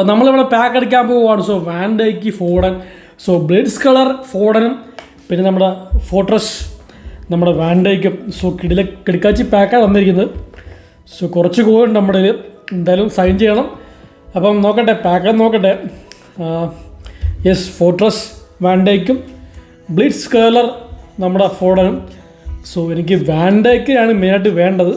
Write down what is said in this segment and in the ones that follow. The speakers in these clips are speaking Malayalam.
അപ്പോൾ നമ്മളിവിടെ പാക്ക് അടിക്കാൻ പോവുകയാണ് so van Dijk Foden so blades colour ഫോഡനും പിന്നെ നമ്മുടെ ഫോട്ടോസ് നമ്മുടെ വാൻഡേക്കും സോ കിടില കിടക്കാച്ചി പാക്കാണ് വന്നിരിക്കുന്നത് സോ കുറച്ച് കൂടുതൽ നമ്മുടെ എന്തായാലും സൈൻ ചെയ്യണം. അപ്പം നോക്കട്ടെ പാക്ക് നോക്കട്ടെ. യെസ് ഫോട്ടോസ് വാൻഡേക്കും ബ്ലിറ്റ്സ് കേലർ നമ്മുടെ ഫോഡനും സോ എനിക്ക് വാൻഡേക്കാണ് മെയിനായിട്ട് വേണ്ടത്.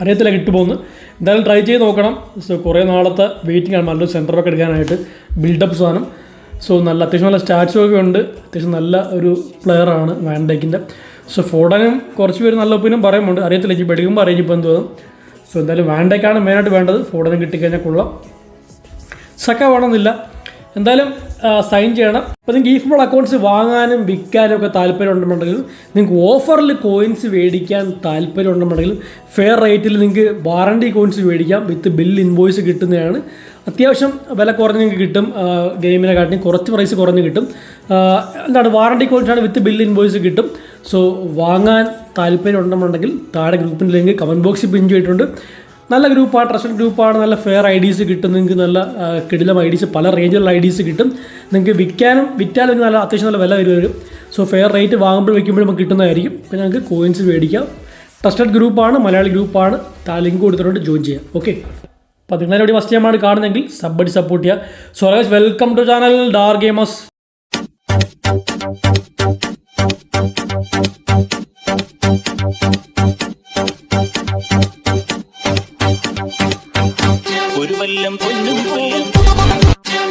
അറിയത്തില്ല കിട്ടുപോകുന്നു എന്തായാലും ട്രൈ ചെയ്ത് നോക്കണം. സോ കുറേ നാളത്തെ വെയിറ്റിംഗ് ആണ്. നല്ലൊരു സെന്റർ ഒക്കെ എടുക്കാനായിട്ട് ബിൽഡപ്പ് സാധനം. സോ നല്ല അത്യാവശ്യം നല്ല സ്റ്റാച്ചു ഒക്കെ ഉണ്ട്. അത്യാവശ്യം നല്ല ഒരു പ്ലെയറാണ് വാൻഡേക്കിന്റെ സോ ഫോഡനും കുറച്ച് പേര് നല്ല ഒപ്പീനിയും പറയുന്നുണ്ട്. അറിയത്തില്ല ഇപ്പോൾ എടുക്കുമ്പോൾ അറിയാം ഇപ്പോൾ എന്ത് തോന്നും സോ എന്തായാലും വാൻഡേക്കാണ് മെയിനായിട്ട് വേണ്ടത്. ഫോഡനും കിട്ടിക്കഴിഞ്ഞാൽ കൊള്ളാം. സക്ക വേണമെന്നില്ല. എന്തായാലും സൈൻ ചെയ്യണം. അപ്പോൾ നിങ്ങൾക്ക് ഈ ഫുട്ബോൾ അക്കൗണ്ട്സ് വാങ്ങാനും വിൽക്കാനും ഒക്കെ താല്പര്യം ഉണ്ടെന്നുണ്ടെങ്കിൽ നിങ്ങൾക്ക് ഓഫറിൽ കോയിൻസ് മേടിക്കാൻ താല്പര്യം ഉണ്ടെന്നുണ്ടെങ്കിൽ ഫെയർ റേറ്റിൽ നിങ്ങൾക്ക് വാറണ്ടി കോയിൻസ് മേടിക്കാം. വിത്ത് ബിൽ ഇൻവോയ്സ് കിട്ടുന്നതാണ്. അത്യാവശ്യം വില കുറഞ്ഞ് നിങ്ങൾക്ക് കിട്ടും. ഗെയിമിനെ കാട്ടി കുറച്ച് പ്രൈസ് കുറഞ്ഞ് കിട്ടും. എന്താണ് വാറണ്ടി കോയിൻസാണ് വിത്ത് ബിൽ ഇൻവോയ്സ് കിട്ടും. സോ വാങ്ങാൻ താല്പര്യം ഉണ്ടെന്നുണ്ടെങ്കിൽ താഴെ ഗ്രൂപ്പിന്റെ ലിങ്ക് കമന്റ് ബോക്സിൽ പിൻ ചെയ്തിട്ടുണ്ട്. നല്ല ഗ്രൂപ്പാണ് ട്രസ്റ്റഡ് ഗ്രൂപ്പാണ് നല്ല ഫെയർ ഐ ഡീസ് കിട്ടും നിങ്ങൾക്ക് നല്ല കിടിലം ഐ ഡീസ് പല റേഞ്ചിലുള്ള ഐ ഡീസ് കിട്ടും. നിങ്ങൾക്ക് വിൽക്കാനും വിറ്റാലും നിങ്ങൾക്ക് നല്ല അത്യാവശ്യം നല്ല വില വരും സോ ഫെയർ റേറ്റ് വാങ്ങുമ്പോൾ വയ്ക്കുമ്പോൾ നമുക്ക് കിട്ടുന്നതായിരിക്കും. പിന്നെ നിങ്ങൾക്ക് കോയിൻസ് മേടിക്കാം. ട്രസ്റ്റഡ് ഗ്രൂപ്പാണ് മലയാളി ഗ്രൂപ്പാണ്. താ ലിങ്ക് കൊടുത്തിട്ടുണ്ട് ജോയിൻ ചെയ്യാം. ഓക്കെ അപ്പോൾ നിങ്ങളെവിടെ ഫസ്റ്റ് ടൈമാണ് കാണുന്നതെങ്കിൽ സബ്ബടി സപ്പോർട്ട് ചെയ്യുക. So welcome to channel Dar gamers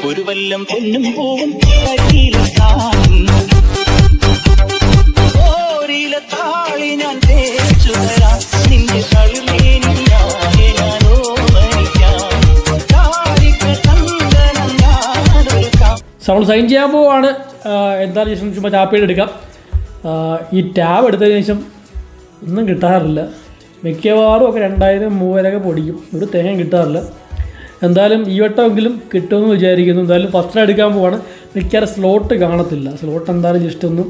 ഒരു വല്ലം പൊന്നും പൂവും താളി ഞാൻ തേച്ചു തരാം നിന്റെ നമ്മൾ സൈൻ ചെയ്യാൻ പോവാണ്. എന്താ ശേഷം ചുമ്മാ ചാപ്പേഡ് എടുക്കാം. ഈ ടാബ് എടുത്തതിന് ശേഷം ഒന്നും കിട്ടാറില്ല. മിക്കവാറും ഒക്കെ രണ്ടായിരം മൂവായിരമൊക്കെ പൊടിക്കും. ഒരു തേങ്ങ കിട്ടാറില്ല. എന്തായാലും ഈ വട്ടമെങ്കിലും കിട്ടുമെന്ന് വിചാരിക്കുന്നു. എന്തായാലും ഫസ്റ്റ് എടുക്കാൻ പോവാണ്. മിക്കവാറും സ്ലോട്ട് കാണത്തില്ല. സ്ലോട്ട് എന്തായാലും ജസ്റ്റ് ഒന്ന്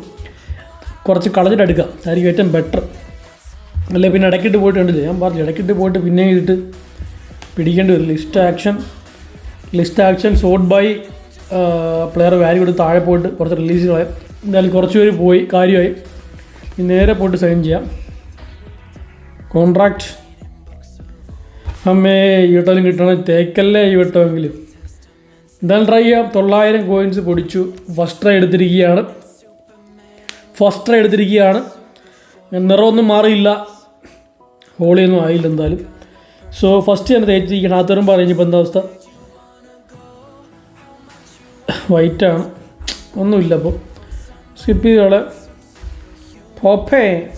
കുറച്ച് കളഞ്ഞിട്ട് എടുക്കാം. അതായിരിക്കും ഏറ്റവും ബെറ്റർ അല്ലെ പിന്നെ ഇടയ്ക്കിട്ട് പോയിട്ട് കണ്ടില്ലേ ഞാൻ പറഞ്ഞു ഇടയ്ക്കിട്ട് പോയിട്ട് പിന്നെ ചെയ്തിട്ട് പിടിക്കേണ്ടി വരും. List action list action sort by player value കൊടുത്ത് താഴെ പോയിട്ട് കുറച്ച് റിലീസ് കളയാം എന്തായാലും കുറച്ച് പേര് പോയി കാര്യമായി. നേരെ പോയിട്ട് സൈൻ ചെയ്യാം. കോൺട്രാക്റ്റ് അമ്മേ ഈ വട്ടം കിട്ടണം തേക്കല്ലേ ഈ വട്ടമെങ്കിലും. എന്തായാലും ട്രൈ ചെയ്യാം. തൊള്ളായിരം കോയിൻസ് പൊടിച്ചു ഫസ്റ്റ് ട്രൈ എടുത്തിരിക്കുകയാണ്. ഫസ്റ്റ് ട്രൈ എടുത്തിരിക്കുകയാണ്. നിറമൊന്നും മാറിയില്ല. ഹോളിയൊന്നും ആയില്ല എന്തായാലും. സോ ഫസ്റ്റ് തന്നെ തേച്ചിരിക്കണം ആ പറഞ്ഞു അറിഞ്ഞപ്പോൾ എന്താ അവസ്ഥ? വൈറ്റാണ് ഒന്നുമില്ല അപ്പോൾ സ്കിപ്പ് ചെയ്തോളെ. പോപ്പേ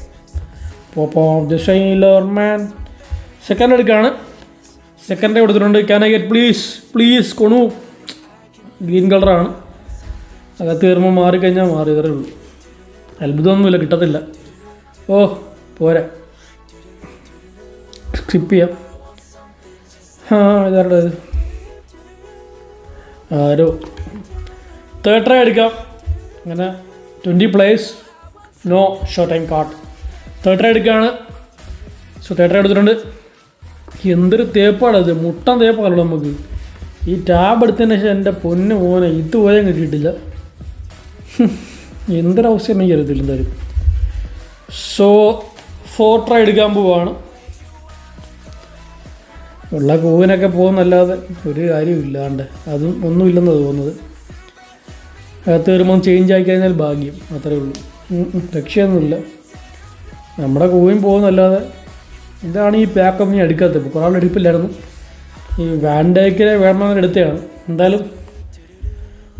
പോപ്പോ ദ ഷൈലർ മാൻ സെക്കൻഡ് എടുക്കുകയാണ്. സെക്കൻഡ് കൊടുത്തിട്ടുണ്ട്. Can I get please please കൊണു. Green കളറാണ് അകത്ത് കയറുമ്പോൾ മാറിക്കഴിഞ്ഞാൽ മാറി ഇതേ ഉള്ളൂ. അത്ഭുതമൊന്നുമില്ല കിട്ടത്തില്ല. ഓ പോരാ. സ്കിപ്പ് ചെയ്യാം. ആ ഇതാരുടെ ഇത്? ആരോ. തേർഡ് ട്രൈ എടുക്കാം. അങ്ങനെ twenty place no short time card third try എടുക്കുകയാണ്. സോ തേർഡ് ട്രൈ എടുത്തിട്ടുണ്ട്. എന്തൊരു തേപ്പാണ് അത്? മുട്ടൻ തേപ്പാണല്ലോ നമുക്ക്. ഈ ടാബ് എടുത്തതിന് ശേഷം എന്റെ പൊന്ന് മോനെ ഇതുപോലെ കിട്ടിയിട്ടില്ല. ഹും, എന്തൊരവസ്ഥ എനിക്ക് അറിയത്തില്ല എന്തായാലും. സോ ഫോട്ടോ എടുക്കാൻ പോവാണ്. ഉള്ള കൂവിനൊക്കെ പോകുന്നല്ലാതെ ഒരു കാര്യമില്ലാണ്ട് അതും ഒന്നുമില്ലെന്ന് തോന്നുന്നത്. അകത്ത് വരുമ്പോൾ ചേഞ്ച് ആക്കി കഴിഞ്ഞാൽ ഭാഗ്യം. അത്രേ ഉള്ളൂ. രക്ഷയൊന്നുമില്ല. നമ്മുടെ കൂവിൻ പോകുന്നല്ലാതെ ഇതാണ് ഈ പാക്കപ്പ് ഞാൻ എടുക്കാത്തത്. ഇപ്പോൾ കുറേ എടുപ്പില്ലായിരുന്നു. ഈ വാൻഡേക്കിനെ വേണമെന്ന് എടുത്തതാണ്. എന്തായാലും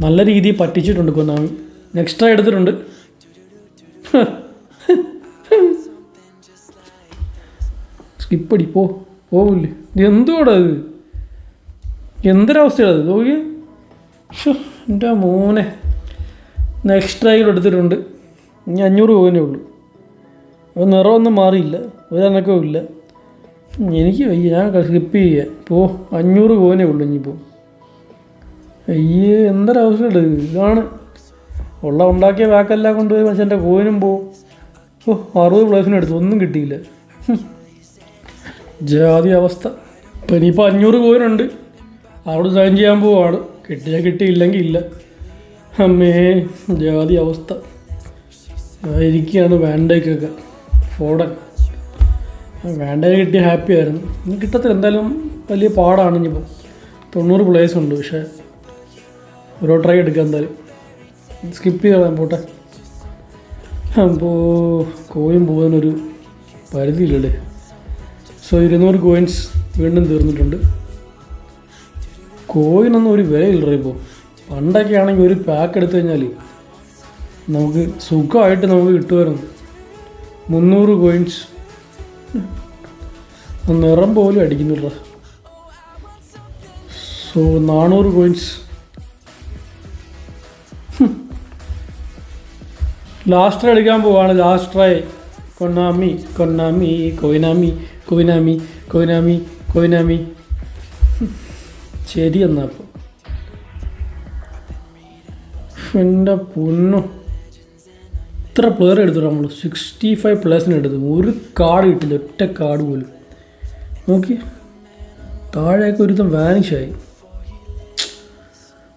നല്ല രീതിയിൽ പറ്റിച്ചിട്ടുണ്ട് കൊന്നാമി. നെക്സ്റ്റ് എടുത്തിട്ടുണ്ട്. സ്കിപ്പടി പോ പോവില്ലേ? എന്തുവാടാ ഇത്? എന്തൊരവസ്ഥയാണ് അത് നോക്കിയേ. എന്റെ മോനെ. ട്രൈയിൽ എടുത്തിട്ടുണ്ട്. ഇനി അഞ്ഞൂറ് പോകാനേ ഉള്ളൂ. നിറമൊന്നും മാറിയില്ല. ഒരു അനക്കവും ഇല്ല. എനിക്ക് വയ്യ ഞാൻ സ്കിപ്പ് ചെയ്യുക പോ അഞ്ഞൂറ് പോകാനേ ഉള്ളൂ ഇനിയിപ്പോൾ അയ്യേ എന്തൊരവസ്ഥയുണ്ട് ഇതാണ്. ഉള്ള ഉണ്ടാക്കിയ വാക്കെല്ലാം കൊണ്ടുപോയി പക്ഷെ എന്റെ കോയിനും പോവും ഓ അറുപത് പ്ലേസിനും എടുത്തു ഒന്നും കിട്ടിയില്ല. ജാതി അവസ്ഥ. ഇപ്പം ഇനിയിപ്പോൾ അഞ്ഞൂറ് കോയിനുണ്ട് അവിടെ സൈൻ ചെയ്യാൻ പോവാണ്. കിട്ടിയാൽ കിട്ടിയില്ലെങ്കിൽ ഇല്ല. അമ്മേ ജാതി അവസ്ഥ. ഇരിക്കുകയാണ് വാൻഡേക്കൊക്കെ ഫോഡൻ വാൻഡേ കിട്ടി ഹാപ്പി ആയിരുന്നു. ഇനി കിട്ടത്തില്ല എന്തായാലും വലിയ പാടാണ് ഇനിയിപ്പോൾ തൊണ്ണൂറ് പ്ലേയേഴ്സ് ഉണ്ട് പക്ഷേ ഓരോ ട്രൈ എടുക്കാം എന്തായാലും. സ്കിപ്പ് ചെയ്താൽ പോട്ടെ. അപ്പോൾ കോയിൻ പോകാനൊരു പരിധിയില്ലല്ലേ. സോ ഇരുന്നൂറ് കോയിൻസ് വീണ്ടും തീർന്നിട്ടുണ്ട്. കോയിനൊന്നും ഒരു വിലയില്ല ഇപ്പോൾ പണ്ടൊക്കെ ആണെങ്കിൽ ഒരു പാക്ക് എടുത്തു കഴിഞ്ഞാൽ നമുക്ക് സുഖമായിട്ട് നമുക്ക് കിട്ടുമായിരുന്നു. മുന്നൂറ് കോയിൻസ് നിറം പോലും അടിക്കുന്നില്ല സോ നാനൂറ് കോയിൻസ് ലാസ്റ്റ് അടിക്കാൻ പോവാണ്. ലാസ്റ്റ് ട്രൈ കൊന്നാമി കൊന്നാമി കൊയിനാമി കൊയിനാമി കൊയിനാമി കൊയിനാമി. ശരി എന്നാ അപ്പോൾ എന്റെ പൊന്നു. ഇത്ര പ്ലെയർ എടുത്തു നമ്മൾ സിക്സ്റ്റി ഫൈവ് പ്ലേസിന് എടുത്തു ഒരു കാർഡ് കിട്ടില്ല ഒറ്റ കാർഡ് പോലും. നോക്കി. താഴേക്ക് ഒരുത്തം വാനിഷായി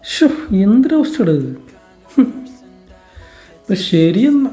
ഷോ എന്തൊരവസ്ഥ ഇത് ഇപ്പം ശരിയെന്നാ.